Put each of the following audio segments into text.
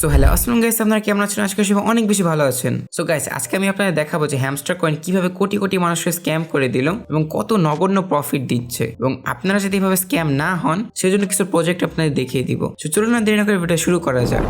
So hello আসসালাম guys আপনারা কেমন আছেন? আজকে সবাই অনেক বেশি ভালো আছেন। সো গাইস আজকে আমি আপনাদের দেখাবো যে হ্যামস্টার কয়েন কীভাবে কোটি কোটি মানুষকে স্ক্যাম করে দিল এবং কত নগণ্য প্রফিট দিচ্ছে। এবং আপনারা যদি এভাবে স্ক্যাম না হন, সেজন্য কিছু প্রজেক্ট আপনাদের দেখিয়ে দিব। সো চলুন না দেরি না করে ভিডিও শুরু করা যাক।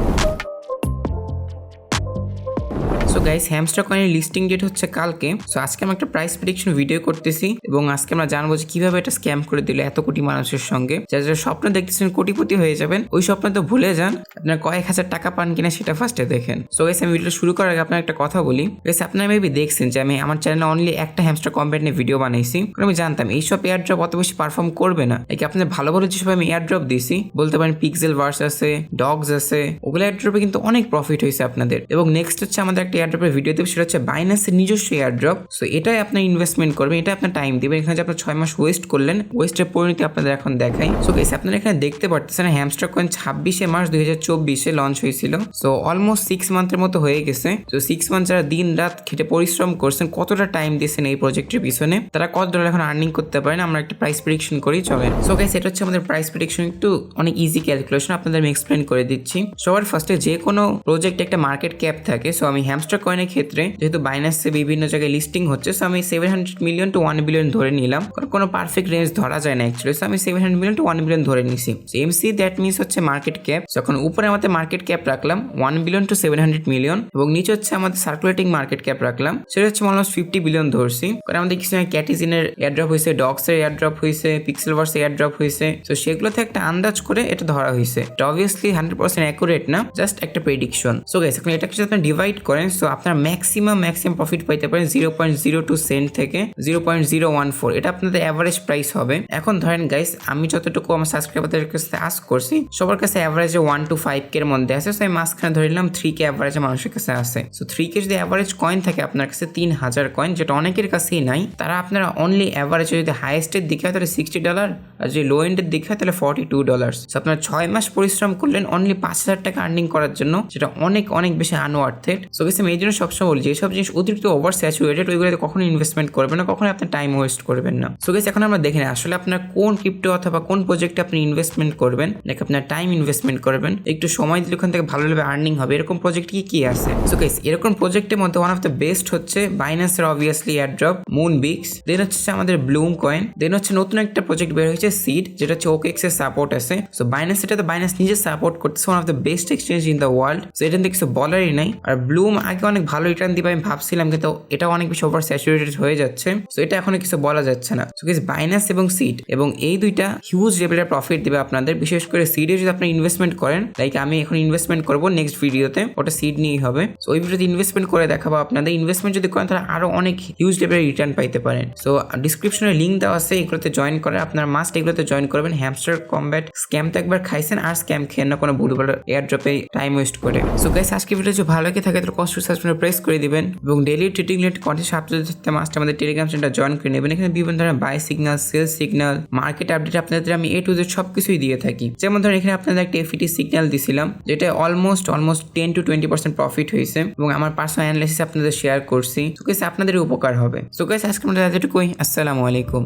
সো গাইস হ্যামস্টার কয়েনের লিস্টিং ডেট হচ্ছে কালকে। সো আজকে আমরা একটা প্রাইস প্রেডিকশন ভিডিও করতেছি এবং আজকে আমরা জানব যে কীভাবে এটা স্ক্যাম করে দিল এত কোটি মানুষের সঙ্গে। যারা যারা স্বপ্ন দেখতেছেন কোটিপতি হয়ে যাবেন, ওই স্বপ্ন তো ভুলে যান। আপনার কয়েক হাজার টাকা পান কিনা সেটা ফার্স্টে দেখেন। সো গাইস আমি ভিডিও শুরু করার আগে আপনার একটা কথা বলি। গাইস আপনারা মেবি দেখছেন যে আমি আমার চ্যানেলে অনলি একটা হ্যামস্টার কম্পেট নিয়ে ভিডিও বানাইছি। কারণ আমি জানতাম, এইসব এয়ার ড্রপ অত বেশি পারফর্ম করবে না। এই আপনাদের ভালো ভালো যেসব আমি এয়ার ড্রপ দিছি, বলতে পারেন পিক্সেল ভার্স আছে ডগস আছে, ওগুলো এয়ার ড্রপে কিন্তু অনেক প্রফিট হয়েছে আপনাদের। এবং নেক্সট হচ্ছে আমাদের একটা এয়ার ড্রপের ভিডিও দেবে, সেটা হচ্ছে বাইনাসের নিজস্ব এয়ার ড্রপ সো এটাই আপনার ইনভেস্টমেন্ট করবেন এটা আপনার টাইম দিবেন এখানে যে আপনার ছয় মাস ওয়েস্ট করলেন ওয়েস্টের পরিণতি আপনাদের এখন দেখাই। সো গেস আপনারা এখানে দেখতে পারতেছেন হ্যামস্টার কয়েন ছাব্বিশে মার্চ দুই হাজার চব্বিশে লঞ্চ হয়েছিল। সো অলমোস্ট সিক্স মান্থের মতো হয়ে গেছে। তো সিক্স মান্থ যারা দিন রাত খেটে পরিশ্রম করছেন, কতটা টাইম দিয়েছেন এই প্রজেক্টের পিছনে? তারা কত ডলার এখন আর্নিং করতে পারেন? আমরা একটা প্রাইস প্রেডিকশন করি, চলেন। সো গাইস এটা হচ্ছে আমাদের প্রাইস প্রেডিকশন একটু অনেক ইজি ক্যালকুলেশন আপনাদের আমি এক্সপ্লেন করে দিচ্ছি। সবার ফার্স্টে যে কোনো প্রজেক্ট একটা মার্কেট ক্যাপ থাকে সো আমি হ্যামস্টার কয়েনের ক্ষেত্রে, যেহেতু বাইনাসে বিভিন্ন জায়গায় লিস্টিং হচ্ছে সো আমি seven hundred million to one billion ধরে নিলাম। কারণ কোনো পারফেক্ট রেঞ্জ ধরা যায় না অ্যাকচুয়ালি সো আমি seven hundred million to one billion ধরে নিছি। এমসি দ্যাট মিনস হচ্ছে মার্কেট ক্যাপ যখন উপরে আমাদের মার্কেট ক্যাপ রাখলাম one billion to seven hundred million এবং নিচে হচ্ছে আমাদের সার্কুলেটিং মার্কেট ক্যাপ রাখলাম, সেটা হচ্ছে অলমোস্ট ফিফটি বিলিয়ন ধরছি। কারণ আমাদের কিছু ক্যাটিজিনের এয়ারড্রপ হয়েছে ডগসের এয়ারড্রপ হয়েছে পিক্সেল ভার্স এয়ারড্রপ হয়েছে তো সেগুলোতে একটা আন্দাজ করে এটা ধরা হয়েছে। এটা অবভিয়াসলি হান্ড্রেড পার্সেন্ট অ্যাকুরেট না জাস্ট একটা প্রেডিকশন সো গেস এখন এটাকে যদি আপনি ডিভাইড করেন সো আপনার ম্যাক্সিমাম ম্যাক্সিমাম প্রফিট পাইতে পারেন zero point zero two cent থেকে zero point zero one four এটা আপনাদের অ্যাভারেজ প্রাইস হবে। এখন ধরেন গাইস আমি যতটুকু আমার সাবস্ক্রাইবারদের কাছে আস্ক করছি, সবার কাছে অ্যাভারেজে ওয়ান টু ফাইভ কে এর মধ্যে আছে। সো আমি মাঝখানে ধরে নিলাম থ্রি কে অ্যাভারেজে মানুষের কাছে আছে। সো থ্রি কে যদি অ্যাভারেজ কয়েন থাকে আপনার কাছে তিন হাজার কয়েন যেটা অনেকের কাছেই নাই, তারা আপনারা অনলি অ্যাভারেজে যদি হাইয়েস্টের দিকে হয়, তাহলে সিক্সটি ডলার আর যদি লো এন্ডের দিকে হয়, তাহলে ফর্টি টু ডলার আপনার ছয় মাস পরিশ্রম করলেন অনলি পাঁচ হাজার টাকা আর্নিং করার জন্য, যেটা অনেক অনেক বেশি আনওয়ার্থেড সো গেছে আমি এই জন্য সবসময় বলি, যেসব জিনিস অতিরিক্ত ওভার স্যাচুরেটেড ওইগুলোতে কখনো ইনভেস্টমেন্ট করবেন না, কখনো আপনার টাইম ওয়েস্ট করবেন না। সো গেছে এখন আমরা দেখে নিই, আসলে আপনার কোন ক্রিপ্টো অথবা কোন প্রজেক্টে আপনি ইনভেস্টমেন্ট করবেন নাকি আপনার টাইম ইনভেস্টমেন্ট করবেন, একটু সময় দিলে ওখান থেকে ভালোভাবে আর্নিং হবে, এরকম প্রজেক্ট কি কি আছে? সো গেস এরকম প্রজেক্টের মধ্যে ওয়ান অফ দ্য বেস্ট হচ্ছে বাইন্যান্সের obviously airdrop Moonbix then হচ্ছে আমাদের ব্লুম কয়েন দেন হচ্ছে নতুন একটা প্রজেক্ট বের হয়েছে সিড যেটা হচ্ছে ওকেক্স এর সাপোর্ট আছে। সো বাইন্যান্স এটাতে বাইন্যান্স নিজে সাপোর্ট করতেছে one of the best exchange in the world so এটা কিছু বলারই নাই। আর ব্লুম আগে অনেক ভালো রিটার্ন দিবে, আমি ভাবছিলাম কিন্তু এটা অনেক বেশি ওভার স্যাচুরেটেড হয়ে যাচ্ছে সো এটা এখন কিছু বলা যাচ্ছে না। সো গেস বাইন্যান্স এবং সিড এবং এই দুইটা হিউজ লেভেলের প্রফিট দিবে আপনাদের, বিশেষ করে সিডে যদি আপনি ইনভেস্টমেন্ট করেন লাইক আমি এখন ইনভেস্টমেন্ট করব নেক্সট ভিডিওতে ওটা সিড নিয়েই হবে। সো ওই ভিডিওতে ইনভেস্টমেন্ট করে দেখাবো আপনাদের ইনভেস্টমেন্ট যদি করেন তাহলে আরও অনেক হিউজ লেভেলের রিটার্ন পাইতে পারেন। সো ডিসক্রিপশনে লিঙ্ক দেওয়া আছে, এগুলোতে জয়েন করে আপনার মাস্ট এগুলোতে জয়েন করবেন হ্যামস্টার কম্ব্যাট স্ক্যাম তো একবার খাইছেন, আর স্ক্যাম খেয়ে না কোনো ভুল ভালো এয়ার ড্রপে টাইম ওয়েস্ট করে। সো গাইস আজকে ভিডিও যদি ভালো লাগে থাকে, তাহলে কষ্ট সাবস্ক্রাইব প্রেস করে দিবেন এবং daily trading related content update দেখতে মাস্ট আমাদের টেলিগ্রাম চ্যানেলটা জয়েন করে নেবেন। এখানে বিভিন্ন ধরনের buy signal sell signal market update আপনাদের আমি এ টু জেড সব কিছুই দিয়ে থাকি। যেমন ধরেন এখানে আপনাদের একটা এফিটি সিগন্যাল দিছিলাম, যেটা almost almost ten to twenty percent profit হয়েছে এবং আমার পার্সোনাল অ্যানালাইসিস আপনাদের শেয়ার করছি। কেস আপনাদের উপকার হবে। কেস আজকে আমরা এতটুকুই। আসসালামু আলাইকুম।